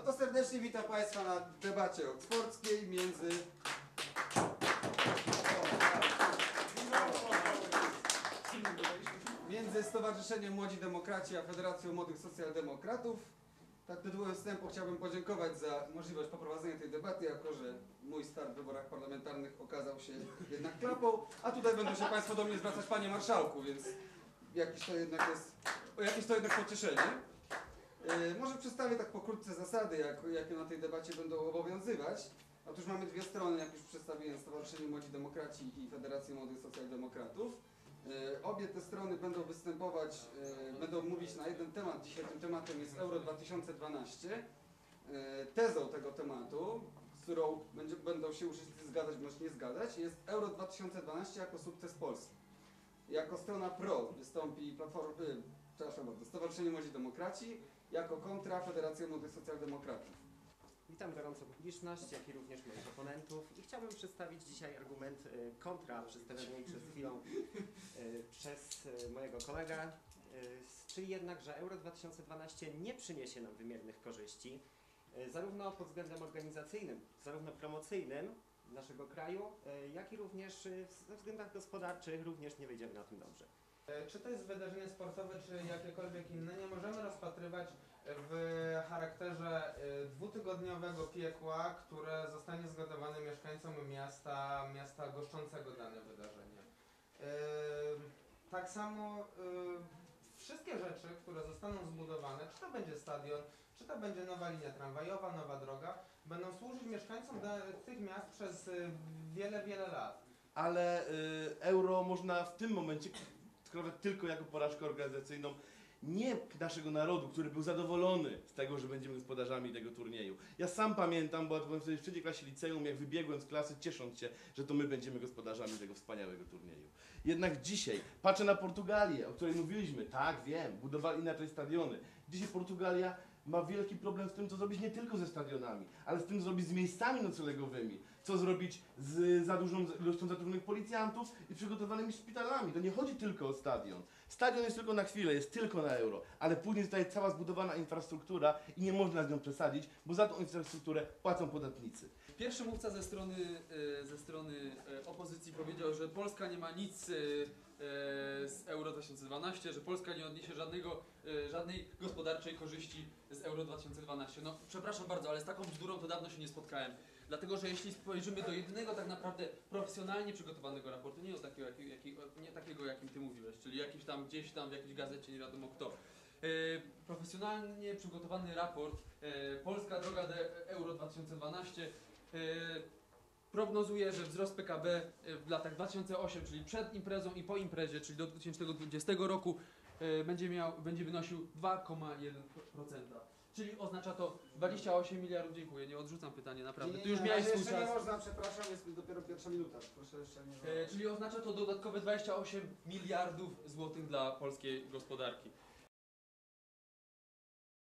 No to serdecznie witam Państwa na debacie oksfordzkiej między... Między Stowarzyszeniem Młodzi Demokraci a Federacją Młodych Socjaldemokratów. Tak tytułem wstępu chciałbym podziękować za możliwość poprowadzenia tej debaty, jako że mój start w wyborach parlamentarnych okazał się jednak klapą, a tutaj będą się Państwo do mnie zwracać Panie Marszałku, więc jakiś to jednak jest, jakieś to jednak pocieszenie. E, Może przedstawię tak pokrótce zasady, jak, jakie na tej debacie będą obowiązywać. Otóż mamy dwie strony, jak już przedstawiłem, Stowarzyszenie Młodzi Demokraci i Federację Młodych Socjaldemokratów. E, Obie te strony będą występować, e, będą mówić na jeden temat. Dzisiaj tym tematem jest Euro 2012. E, Tezą tego tematu, z którą będzie, będą się uczestnicy zgadzać bądź nie zgadzać, jest Euro 2012 jako sukces Polski. Jako strona pro wystąpi Platforma, y, przepraszam bardzo, Stowarzyszenie Młodzi Demokraci, jako kontra Federacja Młodych Socjaldemokratów. Witam gorąco publiczność, jak i również moich oponentów i chciałbym przedstawić dzisiaj argument y, kontra przedstawiony przed chwilą y, przez y, mojego kolegę, y, czyli jednak, że Euro 2012 nie przyniesie nam wymiernych korzyści, zarówno pod względem organizacyjnym, zarówno promocyjnym naszego kraju, jak i również ze względach gospodarczych również nie wyjdziemy na tym dobrze. E, Czy to jest wydarzenie sportowe, czy jakiekolwiek inne, nie możemy rozpatrywać w charakterze e, dwutygodniowego piekła, które zostanie zgotowane mieszkańcom miasta, miasta goszczącego dane wydarzenie. E, Tak samo wszystkie rzeczy, które zostaną zbudowane, czy to będzie stadion, czy to będzie nowa linia tramwajowa, nowa droga, będą służyć mieszkańcom tych miast przez wiele, wiele lat. ale euro można w tym momencie traktować tylko jako porażkę organizacyjną nie naszego narodu, który był zadowolony z tego, że będziemy gospodarzami tego turnieju. Ja sam pamiętam, bo byłem wtedy w trzeciej klasie liceum, jak wybiegłem z klasy, ciesząc się, że to my będziemy gospodarzami tego wspaniałego turnieju. Jednak dzisiaj patrzę na Portugalię, o której mówiliśmy, tak wiem, budowali inaczej stadiony. Dzisiaj Portugalia ma wielki problem z tym, co zrobić nie tylko ze stadionami, ale z tym, co zrobić z miejscami noclegowymi, co zrobić z za dużą ilością zatrudnionych policjantów i przygotowanymi szpitalami. To nie chodzi tylko o stadion. Stadion jest tylko na chwilę, jest tylko na euro, ale później zostaje cała zbudowana infrastruktura i nie można z nią przesadzić, bo za tą infrastrukturę płacą podatnicy. Pierwszy mówca ze strony, e, ze strony opozycji powiedział, że Polska nie ma nic e, e, z Euro 2012, że Polska nie odniesie żadnego, e, żadnej gospodarczej korzyści z Euro 2012. No przepraszam bardzo, ale z taką bzdurą to dawno się nie spotkałem. Dlatego, że jeśli spojrzymy do jedynego tak naprawdę profesjonalnie przygotowanego raportu, nie, takiego, jaki, jaki, nie takiego jakim ty mówiłeś, czyli jakiś tam gdzieś tam w jakiejś gazecie, nie wiadomo kto. Profesjonalnie przygotowany raport Polska droga do Euro 2012 e, prognozuje, że wzrost PKB w latach 2008, czyli przed imprezą i po imprezie, czyli do 2020 roku e, będzie, miał, będzie wynosił 2,1%. Czyli oznacza to 28 miliardów, dziękuję, nie odrzucam pytania, naprawdę. Ty już miałeś swój jeszcze czas. nie można, przepraszam, jest dopiero pierwsza minuta. Proszę jeszcze nie... E, czyli oznacza to dodatkowe 28 miliardów złotych dla polskiej gospodarki.